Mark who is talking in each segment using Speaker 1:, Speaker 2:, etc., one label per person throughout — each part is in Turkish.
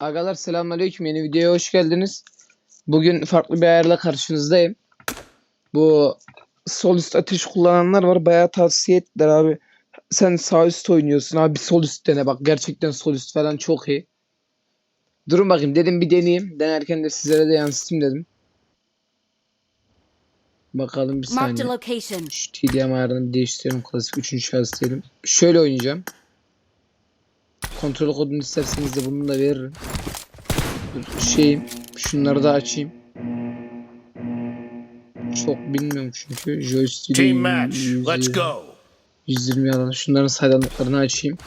Speaker 1: Agalar selamünaleyküm. Yeni videoya hoş geldiniz. Bugün farklı bir ayarla karşınızdayım. Bu sol üst ateş kullananlar var. Bayağı tavsiye ettiler abi. Sen sağ üst oynuyorsun abi sol üst dene bak. Gerçekten sol üst falan çok iyi. Durun bakayım dedim bir deneyeyim. Denerken de sizlere de yansıtayım dedim. Bakalım bir saniye. Şu TDM ayarını değiştirelim. Klasik 3. şahıs diyelim. Şöyle oynayacağım. Kontrol kodunu isterseniz de bunu da veririm. Dur, şeyim. Şunları da açayım. Çok bilmiyorum çünkü. Joystick'i
Speaker 2: Team match. Let's go.
Speaker 1: 120 alan. Şunların saydanlıklarını açayım.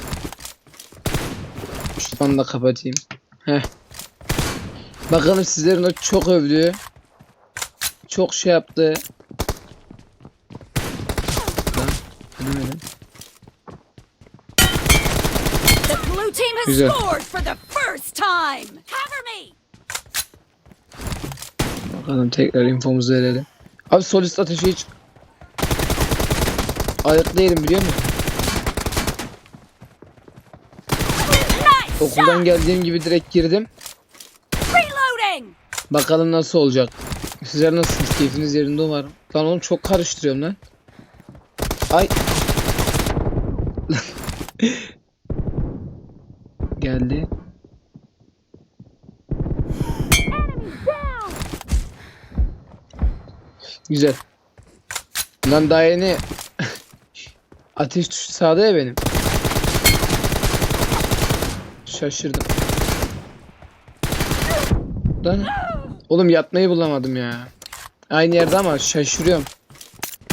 Speaker 1: Şuradan da kapatayım. Heh. Bakalım sizlerin o çok övdüğü çok şey yaptı. Lan, denemedim.
Speaker 3: The blue team has
Speaker 1: Güzel.
Speaker 3: scored for the first time. Cover me.
Speaker 1: Bakalım tekrar infomuzu verelim. Abi solist ateşi hiç ayık değilim biliyor musun? Okuldan geldiğim gibi direkt girdim. Bakalım nasıl olacak. Sizler nasılsınız? Keyfiniz yerinde umarım. Lan oğlum çok karıştırıyorum lan. Ay. Geldi. Güzel. Lan daha yeni ateş tuşu sağda ya benim. Şaşırdım. Lan oğlum yatmayı bulamadım ya. Aynı yerde ama şaşırıyorum.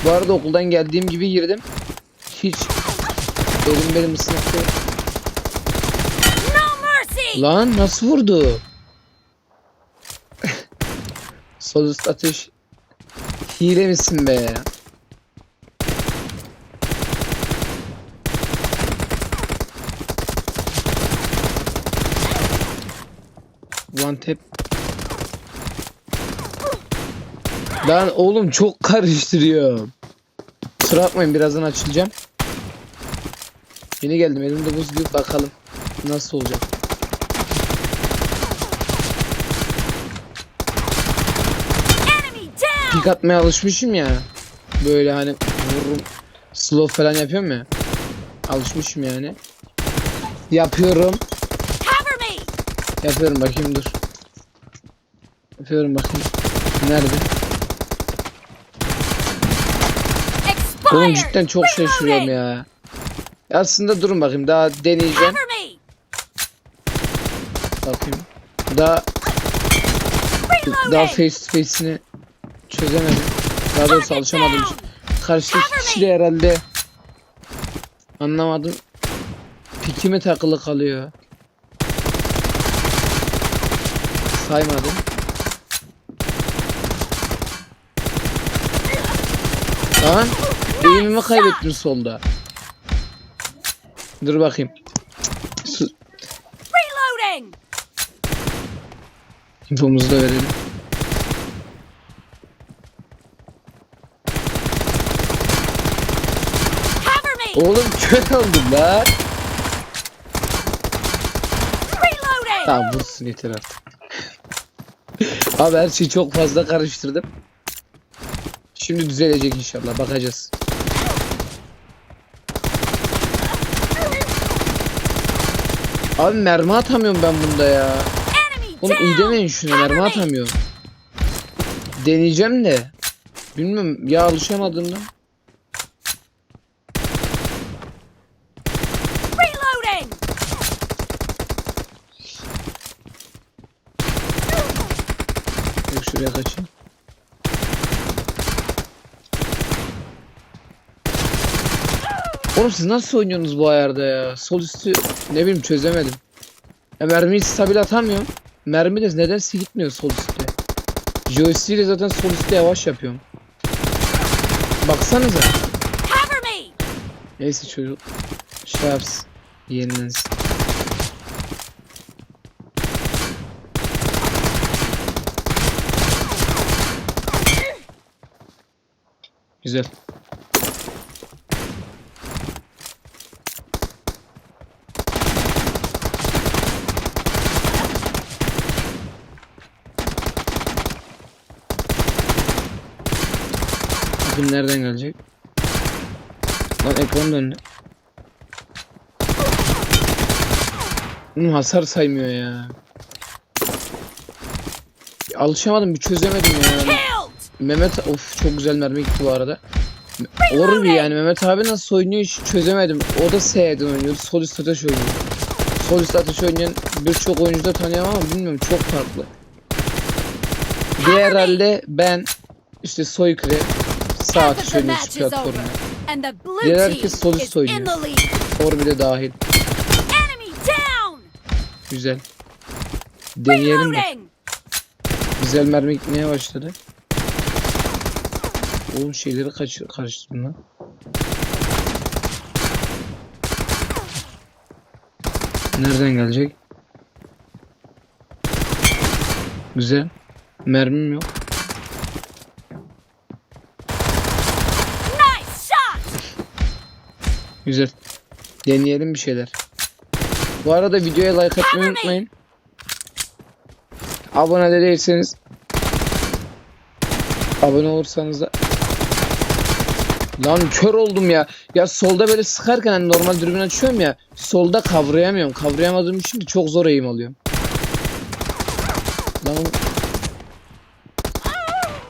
Speaker 1: Bu arada okuldan geldiğim gibi girdim. Hiç elim benim ısınık değil.
Speaker 3: No mercy.
Speaker 1: Lan nasıl vurdu? Sol üst ateş. Hile misin be? One tap. Lan oğlum çok karıştırıyorum. Kusura bakmayın birazdan açılacağım. Yeni geldim elimde buz gibi bakalım nasıl olacak. Pik atmaya alışmışım ya. Böyle hani vururum. Slow falan yapıyorum ya. Alışmışım yani. Yapıyorum. Yapıyorum bakayım dur. Yapıyorum bakayım. Nerede? Oğlum cidden çok şaşırıyorum ya. Aslında durun bakayım daha deneyeceğim. Bakayım. Daha daha face to face'ini çözemedim. Daha doğrusu alışamadım. Karşıdaki
Speaker 3: Cover me.
Speaker 1: kişi de herhalde anlamadım. Piki mi takılı kalıyor? Saymadım. Lan eğimimi kaybettim solda. Dur bakayım.
Speaker 3: Reloading.
Speaker 1: infomuzu da verelim. Oğlum kör oldum lan. Tamam vursun yeter artık. Abi her şeyi çok fazla karıştırdım. Şimdi düzelecek inşallah bakacağız. Abi mermi atamıyorum ben bunda ya. Oğlum iyi demeyin şuna mermi atamıyorum. Deneyeceğim de. Bilmiyorum ya alışamadığımdan.
Speaker 3: Reloading.
Speaker 1: Yok şuraya kaçayım. Oğlum siz nasıl oynuyorsunuz bu ayarda ya? Sol üstü ne bileyim çözemedim. Ya mermiyi stabil atamıyorum. Mermi de nedense gitmiyor sol üstte. Joystick ile zaten sol üstte yavaş yapıyorum. Baksanıza. Neyse çocuk şey yapsın. Yenilensin. Güzel. Bakayım nereden gelecek? Lan ekran döndü. Bunun hasar saymıyor ya. alışamadım bir çözemedim ya. Mehmet of çok güzel mermi gitti bu arada. Olur bir yani Mehmet abi nasıl oynuyor hiç çözemedim. O da S'den oynuyor. Sol üst ateş oynuyor. Sol üst ateş oynayan birçok oyuncu da tanıyorum ama bilmiyorum çok farklı. Diğer halde ben işte soykırı sağ ateş oynuyor şu platformda. Diğer herkes sol üst oynuyor.
Speaker 3: the lead.
Speaker 1: Or bir de dahil. Güzel. Deneyelim de. Güzel mermi gitmeye başladı. Oğlum şeyleri kaç karıştırdım lan. Nereden gelecek? Güzel. Mermim yok.
Speaker 3: Nice shot!
Speaker 1: Güzel. Deneyelim bir şeyler. Bu arada videoya like atmayı unutmayın. Abone de değilseniz abone olursanız da Lan kör oldum ya. Ya solda böyle sıkarken hani normal dürbün açıyorum ya. Solda kavrayamıyorum. Kavrayamadığım için de çok zor eğim alıyorum. Lan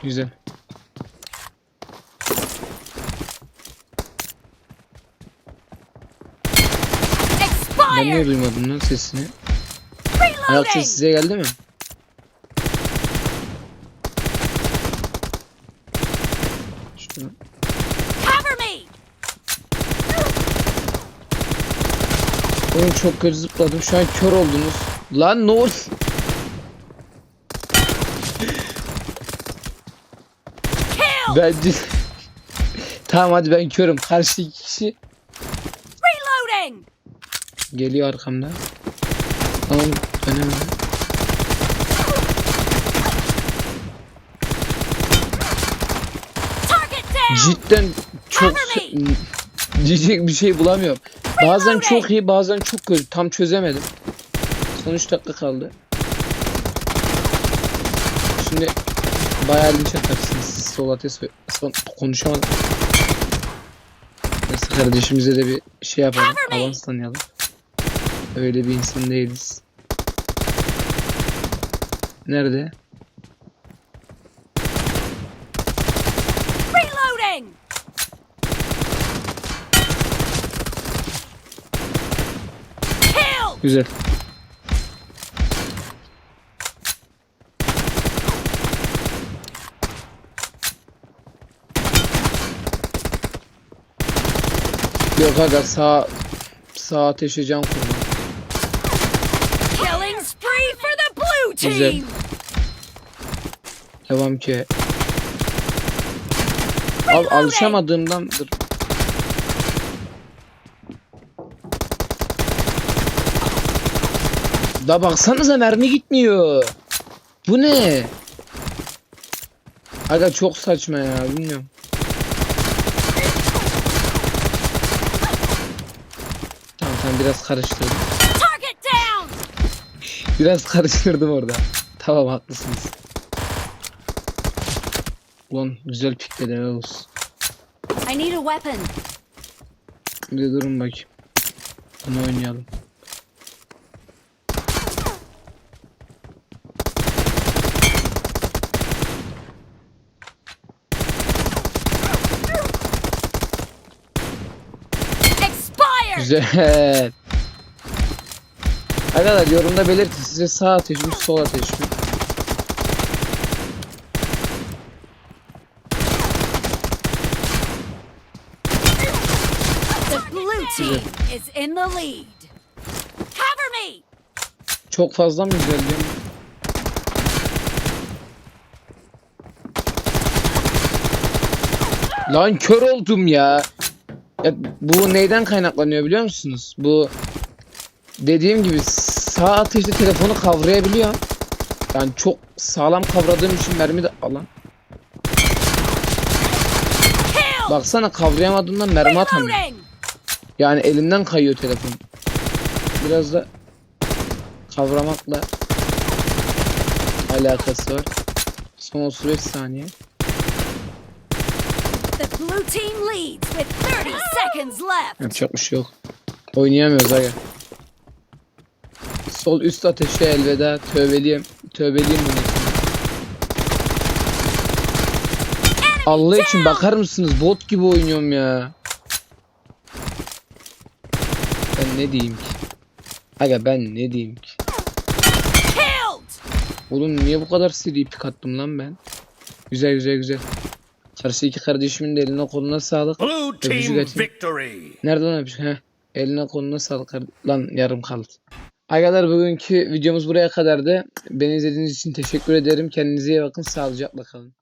Speaker 1: Güzel. Ben niye duymadım lan sesini? Ayak sesi size geldi mi? Oğlum çok kötü zıpladım. Şu an kör oldunuz. Lan ne ol?
Speaker 3: Kill!
Speaker 1: Bence... tamam hadi ben körüm. Karşı iki kişi
Speaker 3: Reloading!
Speaker 1: geliyor arkamda. Tamam
Speaker 3: down!
Speaker 1: Cidden çok
Speaker 3: Cover
Speaker 1: diyecek bir şey bulamıyorum. Bazen çok iyi bazen çok kötü. Tam çözemedim. Son 3 dakika kaldı. Şimdi bayağı linç atarsınız. Sol ateş son konuşamadım. Neyse kardeşimize de bir şey yapalım. Avans tanıyalım. Öyle bir insan değiliz. Nerede?
Speaker 3: Reloading! Kill!
Speaker 1: Güzel. Yok aga sağ sağ ateşe can kurma.
Speaker 3: Killing spree for the blue
Speaker 1: Güzel.
Speaker 3: team!
Speaker 1: Devam ki. Al alışamadığımdandır. Da baksanıza mermi gitmiyor. Bu ne? Aga çok saçma ya bilmiyorum. Tamam tamam biraz karıştırdım. Biraz karıştırdım orada. Tamam haklısınız. Ulan güzel pikledi helal olsun.
Speaker 3: I need a weapon.
Speaker 1: Bir de durun bakayım. Bunu oynayalım. Güzel. Arkadaşlar yorumda belirtin size sağ ateş mi sol ateş mi?
Speaker 3: The blue team is in the lead. Cover me!
Speaker 1: Çok fazla mı güzel diyorum? Lan kör oldum ya. Ya bu neyden kaynaklanıyor biliyor musunuz? Bu dediğim gibi sağ ateşte telefonu kavrayabiliyor. Yani çok sağlam kavradığım için mermi de alan. Baksana kavrayamadığımdan mermi.
Speaker 3: Reloading!
Speaker 1: Yani elimden kayıyor telefon. Biraz da kavramakla alakası var. Son 35 saniye.
Speaker 3: Blue team leads with 30 seconds left.
Speaker 1: Yapacak bir şey yok. Oynayamıyoruz aga. Sol üst ateşe elveda. Tövbeliyim. Tövbeliyim için. Allah için bakar mısınız? Bot gibi oynuyorum ya. Ben ne diyeyim ki? Aga ben ne diyeyim ki? Oğlum niye bu kadar seri pik attım lan ben? Güzel güzel güzel. Karşı iki kardeşimin de eline koluna sağlık.
Speaker 2: Blue team victory.
Speaker 1: Nerede lan öpücük? Heh. Eline koluna sağlık. Lan yarım kaldı. Arkadaşlar bugünkü videomuz buraya kadardı. Beni izlediğiniz için teşekkür ederim. Kendinize iyi bakın. Sağlıcakla kalın.